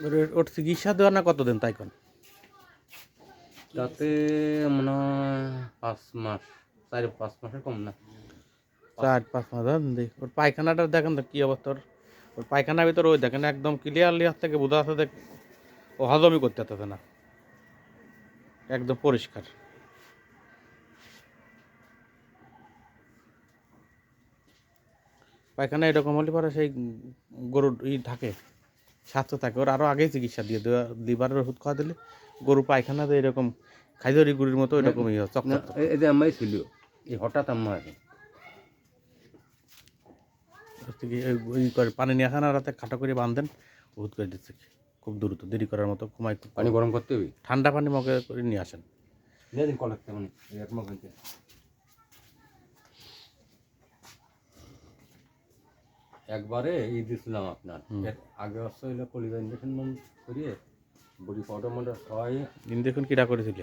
ওর- চিকিৎসা দেওয়ার না কতদিন তাই কোন? তাতে মনে হয় পাঁচ মাস চার পাঁচ মাসের কম না। চার পাঁচ মাস দেখি ওর পায়খানাটা দেখেন তো কী অবস্থা ওর ওর পায়খানার ভিতরে ওই দেখেন একদম ক্লিয়ারলি হাত থেকে বোঝা যাচ্ছে দেখ ও হজমই করতে পারতেছে না। একদম পরিষ্কার। পায়খানা এরকম হলে পরে সেই গরুর ই থাকে। স্বাস্থ্য থাকে। ওর আরও আগেই চিকিৎসা দিয়ে দেওয়া লিভারের ওষুধ খাওয়া দিলে গরু পায়খানাতে এরকম খাইজরি গুড়ির মতো এরকম ইয়ে চক এদের আম্মাই ছিল। এই হঠাৎ আম্মা আছে পানি নিয়ে আসেন আর রাতে খাটো করে বাঁধেন ওষুধ করে দিচ্ছে। খুব দ্রুত দেরি করার মতো খুব পানি গরম করতে হবে? ঠান্ডা পানি মগে করে নিয়ে আসেন। দিয়ে দিন কল একটা মানে একবারে এই দিয়েছিলাম আপনার। আগে অস্ত্র হইলে কলিজা ইঞ্জেকশন করিয়ে বডি পাউডার মাউডার খাওয়াই ইনজেকশন দেখুন কীটা করেছিল।